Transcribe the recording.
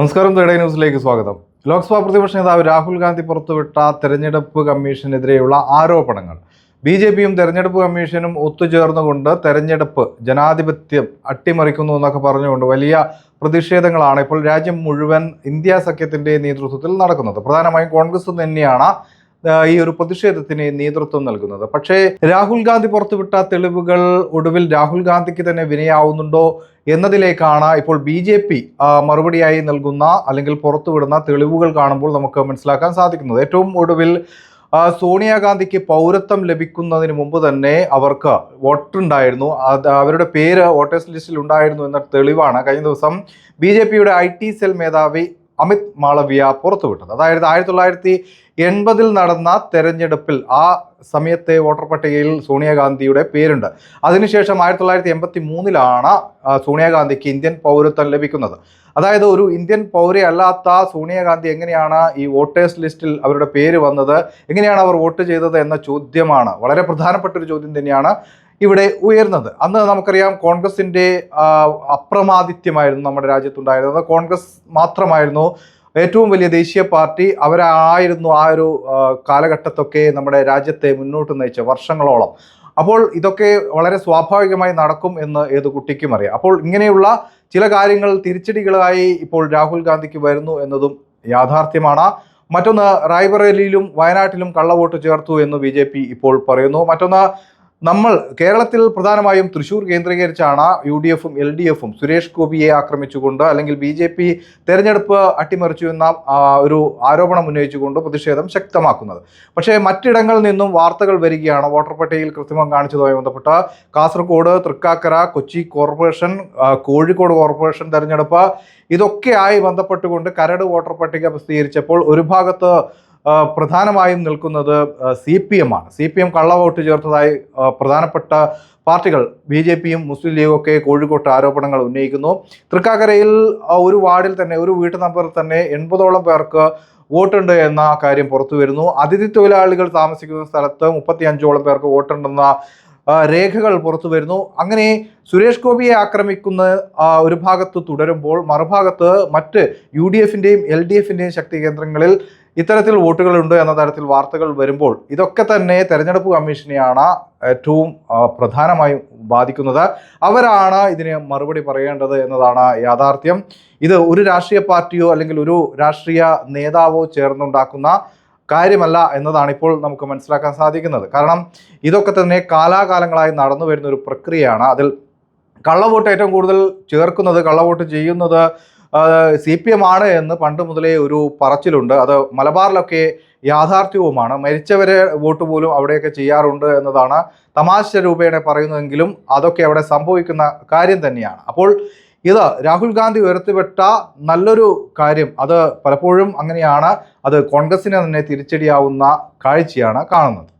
നമസ്കാരം തേടേ ന്യൂസിലേക്ക് സ്വാഗതം. ലോക്സഭാ പ്രതിപക്ഷ നേതാവ് രാഹുൽ ഗാന്ധി പുറത്തുവിട്ട തെരഞ്ഞെടുപ്പ് കമ്മീഷനെതിരെയുള്ള ആരോപണങ്ങൾ. ബി ജെ പിയും തെരഞ്ഞെടുപ്പ് കമ്മീഷനും ഒത്തുചേർന്നുകൊണ്ട് തെരഞ്ഞെടുപ്പ് ജനാധിപത്യം അട്ടിമറിക്കുന്നു എന്നൊക്കെ പറഞ്ഞുകൊണ്ട് വലിയ പ്രതിഷേധങ്ങളാണ് ഇപ്പോൾ രാജ്യം മുഴുവൻ ഇന്ത്യ സഖ്യത്തിന്റെ നേതൃത്വത്തിൽ നടക്കുന്നത്. പ്രധാനമായും കോൺഗ്രസ് തന്നെയാണ് ഈ ഒരു പ്രതിഷേധത്തിന് നേതൃത്വം നൽകുന്നത്. പക്ഷേ രാഹുൽ ഗാന്ധി പുറത്തുവിട്ട തെളിവുകൾ ഒടുവിൽ രാഹുൽ ഗാന്ധിക്ക് തന്നെ വിനയാവുന്നുണ്ടോ എന്നതിലേക്കാണ് ഇപ്പോൾ ബി ജെ പി മറുപടിയായി നൽകുന്ന അല്ലെങ്കിൽ പുറത്തുവിടുന്ന തെളിവുകൾ കാണുമ്പോൾ നമുക്ക് മനസ്സിലാക്കാൻ സാധിക്കുന്നത്. ഏറ്റവും ഒടുവിൽ സോണിയാഗാന്ധിക്ക് പൗരത്വം ലഭിക്കുന്നതിന് മുമ്പ് തന്നെ അവർക്ക് വോട്ടുണ്ടായിരുന്നു. അത് അവരുടെ പേര് വോട്ടേഴ്സ് ലിസ്റ്റിൽ ഉണ്ടായിരുന്നു എന്ന തെളിവാണ്. കഴിഞ്ഞ ദിവസം ബി ജെ പിയുടെ ഐ ടി സെൽ മേധാവി അമിത് മാളവ്യ പുറത്തുവിട്ടത്. അതായത് ആയിരത്തി തൊള്ളായിരത്തി എൺപതിൽ നടന്ന തെരഞ്ഞെടുപ്പിൽ ആ സമയത്തെ വോട്ടർ പട്ടികയിൽ സോണിയാഗാന്ധിയുടെ പേരുണ്ട്. അതിനുശേഷം ആയിരത്തി തൊള്ളായിരത്തി എൺപത്തി മൂന്നിലാണ് സോണിയാഗാന്ധിക്ക് ഇന്ത്യൻ പൗരത്വം ലഭിക്കുന്നത്. അതായത് ഒരു ഇന്ത്യൻ പൗരയല്ലാത്ത സോണിയാഗാന്ധി എങ്ങനെയാണ് ഈ വോട്ടേഴ്സ് ലിസ്റ്റിൽ അവരുടെ പേര് വന്നത് എങ്ങനെയാണ് അവർ വോട്ട് ചെയ്തത് എന്ന ചോദ്യമാണ്. വളരെ പ്രധാനപ്പെട്ട ഒരു ചോദ്യം തന്നെയാണ് ഇവിടെ ഉയർന്നത്. അന്ന് നമുക്കറിയാം കോൺഗ്രസിന്റെ ആ, അപ്രമാദിത്യമായിരുന്നു നമ്മുടെ രാജ്യത്തുണ്ടായിരുന്നത്. കോൺഗ്രസ് മാത്രമായിരുന്നു ഏറ്റവും വലിയ ദേശീയ പാർട്ടി. അവരായിരുന്നു ആ ഒരു കാലഘട്ടത്തൊക്കെ നമ്മുടെ രാജ്യത്തെ മുന്നോട്ട് നയിച്ച വർഷങ്ങളോളം. അപ്പോൾ ഇതൊക്കെ വളരെ സ്വാഭാവികമായി നടക്കും എന്ന് ഏത് കുട്ടിക്കും അറിയാം. അപ്പോൾ ഇങ്ങനെയുള്ള ചില കാര്യങ്ങൾ തിരിച്ചടികളായി ഇപ്പോൾ രാഹുൽ ഗാന്ധിക്ക് വരുന്നു എന്നതും യാഥാർത്ഥ്യമാണ്. മറ്റൊന്ന് റായ്ബറേലിയിലും വയനാട്ടിലും കള്ളവോട്ട് ചേർത്തു എന്ന് ബി ഇപ്പോൾ പറയുന്നു. മറ്റൊന്ന് നമ്മൾ കേരളത്തിൽ പ്രധാനമായും തൃശൂർ കേന്ദ്രീകരിച്ചാണ് യു ഡി എഫും എൽ ഡി എഫും സുരേഷ് ഗോപിയെ ആക്രമിച്ചുകൊണ്ട് അല്ലെങ്കിൽ ബി ജെ പി തെരഞ്ഞെടുപ്പ് അട്ടിമറിച്ചു എന്ന ഒരു ആരോപണം ഉന്നയിച്ചുകൊണ്ട് പ്രതിഷേധം ശക്തമാക്കുന്നത്. പക്ഷേ മറ്റിടങ്ങളിൽ നിന്നും വാർത്തകൾ വരികയാണ്. വോട്ടർ പട്ടികയിൽ കൃത്രിമം കാണിച്ചതുമായി ബന്ധപ്പെട്ട് കാസർഗോഡ് തൃക്കാക്കര കൊച്ചി കോർപ്പറേഷൻ കോഴിക്കോട് കോർപ്പറേഷൻ തെരഞ്ഞെടുപ്പ് ഇതൊക്കെയായി ബന്ധപ്പെട്ടുകൊണ്ട് കരട് വോട്ടർ പട്ടിക പ്രസിദ്ധീകരിച്ചപ്പോൾ ഒരു ഭാഗത്ത് പ്രധാനമായും നിൽക്കുന്നത് സി പി എം ആണ്. സി പി എം കള്ളവോട്ട് ചേർത്തതായി പ്രധാനപ്പെട്ട പാർട്ടികൾ ബി ജെ പിയും മുസ്ലിം ലീഗും ഒക്കെ കോഴിക്കോട്ട് ആരോപണങ്ങൾ ഉന്നയിക്കുന്നു. തൃക്കാക്കരയിൽ ഒരു വാർഡിൽ തന്നെ ഒരു വീട്ടു നമ്പറിൽ തന്നെ എൺപതോളം പേർക്ക് വോട്ടുണ്ട് എന്ന കാര്യം പുറത്തു വരുന്നു. അതിഥി തൊഴിലാളികൾ താമസിക്കുന്ന സ്ഥലത്ത് മുപ്പത്തി അഞ്ചോളം പേർക്ക് വോട്ടുണ്ടെന്ന രേഖകൾ പുറത്തു വരുന്നു. അങ്ങനെ സുരേഷ് ഗോപിയെ ആക്രമിക്കുന്ന ഒരു ഭാഗത്ത് തുടരുമ്പോൾ മറുഭാഗത്ത് മറ്റ് യു ഡി എഫിന്റെയും എൽ ഡി എഫിന്റെയും ശക്തി കേന്ദ്രങ്ങളിൽ ഇത്തരത്തിൽ വോട്ടുകളുണ്ട് എന്ന തരത്തിൽ വാർത്തകൾ വരുമ്പോൾ ഇതൊക്കെ തന്നെ തെരഞ്ഞെടുപ്പ് കമ്മീഷനെയാണ് ഏറ്റവും പ്രധാനമായും ബാധിക്കുന്നത്. അവരാണ് ഇതിന് മറുപടി പറയേണ്ടത് എന്നതാണ് യാഥാർത്ഥ്യം. ഇത് ഒരു രാഷ്ട്രീയ പാർട്ടിയോ അല്ലെങ്കിൽ ഒരു രാഷ്ട്രീയ നേതാവോ ചേർന്നുണ്ടാക്കുന്ന കാര്യമല്ല എന്നതാണ് ഇപ്പോൾ നമുക്ക് മനസ്സിലാക്കാൻ സാധിക്കുന്നത്. കാരണം ഇതൊക്കെ തന്നെ കാലാകാലങ്ങളായി നടന്നു വരുന്ന ഒരു പ്രക്രിയയാണ്. അതിൽ കള്ളവോട്ട് ഏറ്റവും കൂടുതൽ ചേർക്കുന്നത് കള്ളവോട്ട് ചെയ്യുന്നത് സി പി എം ആണ് എന്ന് പണ്ട് മുതലേ ഒരു പറച്ചിലുണ്ട്. അത് മലബാറിലൊക്കെ യാഥാർത്ഥ്യവുമാണ്. മരിച്ചവരെ വോട്ട് പോലും അവിടെയൊക്കെ ചെയ്യാറുണ്ട് എന്നതാണ് തമാശ രൂപേണ പറയുന്നതെങ്കിലും അതൊക്കെ അവിടെ സംഭവിക്കുന്ന കാര്യം തന്നെയാണ്. അപ്പോൾ ഇത് രാഹുൽ ഗാന്ധി ഉയർത്തിവിട്ട നല്ലൊരു കാര്യം. അത് പലപ്പോഴും അങ്ങനെയാണ്. അത് കോൺഗ്രസിനെ തന്നെ തിരിച്ചടിയാവുന്ന കാഴ്ചയാണ് കാണുന്നത്.